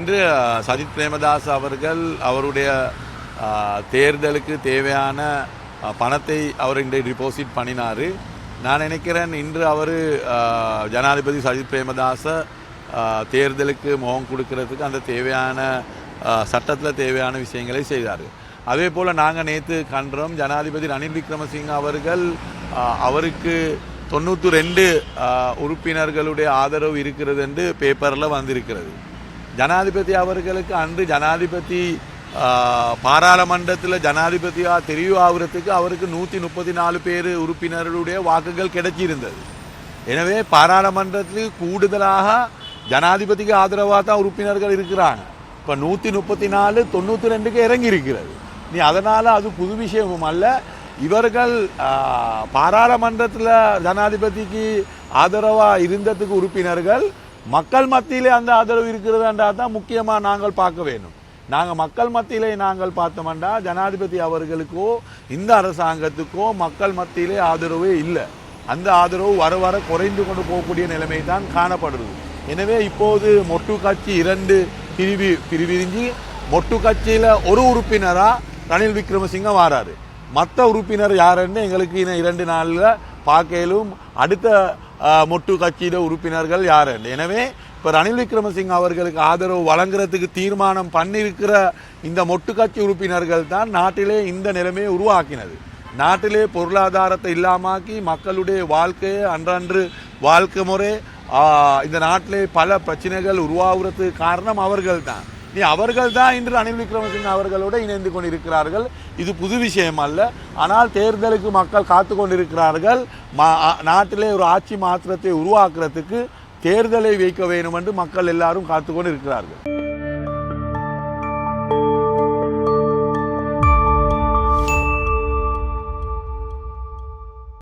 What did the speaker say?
இன்று சஜித் பிரேமதாஸ் அவர்கள் அவருடைய தேர்தலுக்கு தேவையான பணத்தை அவர் இன்றை டிபாசிட் பண்ணினார். நான் நினைக்கிறேன் இன்று அவர் ஜனாதிபதி சஜித் பிரேமதாச தேர்தலுக்கு முகம் கொடுக்கறதுக்கு அந்த தேவையான சட்டத்தில் தேவையான விஷயங்களை செய்தார். அதே போல் நாங்கள் நேற்று கண்டோம் ஜனாதிபதி ரணில் விக்ரமசிங்க அவர்கள் அவருக்கு தொண்ணூற்றி ரெண்டு உறுப்பினர்களுடைய ஆதரவு இருக்கிறது என்று பேப்பரில் வந்திருக்கிறது. ஜனாதிபதி அவர்களுக்கு அன்று ஜனாதிபதி பாராளுமன்றத்தில் ஜனாதிபதியாக தெரிவாகிறதுக்கு அவருக்கு நூற்றி முப்பத்தி நாலு பேர் உறுப்பினர்களுடைய வாக்குகள் கிடைச்சிருந்தது. எனவே பாராளுமன்றத்தில் கூடுதலாக ஜனாதிபதிக்கு ஆதரவாக தான் உறுப்பினர்கள் இருக்கிறாங்க. இப்போ நூற்றி முப்பத்தி நாலு தொண்ணூற்றி ரெண்டுக்கு இறங்கி இருக்கிறது நீ அதனால் அது புது விஷயமும் அல்ல. இவர்கள் பாராளுமன்றத்தில் ஜனாதிபதிக்கு ஆதரவாக இருந்ததுக்கு உறுப்பினர்கள் மக்கள் மத்தியிலே அந்த ஆதரவு இருக்கிறதாண்டா தான் முக்கியமாக நாங்கள் பார்க்க வேண்டும். நாங்கள் மக்கள் மத்தியிலே நாங்கள் பார்த்தோம்டா ஜனாதிபதி அவர்களுக்கோ இந்த அரசாங்கத்துக்கோ மக்கள் மத்தியிலே ஆதரவே இல்லை. அந்த ஆதரவு வர வர குறைந்து கொண்டு போகக்கூடிய நிலைமை தான் காணப்படுது. எனவே இப்போது மொட்டு கட்சி இரண்டு பிரிவி பிரிவிரிஞ்சு மொட்டு கட்சியில் ஒரு உறுப்பினராக ரணில் விக்ரமசிங்க வாராரு. மற்ற உறுப்பினர் யாருன்னு எங்களுக்கு இன்னும் இரண்டு நாளில் பார்க்கலும் அடுத்த மொட்டு கட்சியில உறுப்பினர்கள் யாரு? எனவே இப்போ ரணில் விக்ரமசிங் அவர்களுக்கு ஆதரவு வழங்குறதுக்கு தீர்மானம் பண்ணியிருக்கிற இந்த மொட்டு கட்சி உறுப்பினர்கள் தான் நாட்டிலே இந்த நிலைமையை உருவாக்கினது. நாட்டிலே பொருளாதாரத்தை இல்லாமாக்கி மக்களுடைய வாழ்க்கையை அன்றன்று வாழ்க்கை முறை இந்த நாட்டிலே பல பிரச்சனைகள் உருவாகிறதுக்கு காரணம் அவர்கள் தான். நீ அவர்கள் தான் இன்று ரணில் விக்ரமசிங்க அவர்களோடு இணைந்து கொண்டிருக்கிறார்கள். இது புது விஷயம் அல்ல. ஆனால் தேர்தலுக்கு மக்கள் காத்து கொண்டிருக்கிறார்கள். மா- நாட்டிலே ஒரு ஆட்சி மாற்றத்தை உருவாக்குறதுக்கு தேர்தலை வைக்க வேண்டும் என்று மக்கள் எல்லாரும் காத்து கொண்டு இருக்கிறார்கள்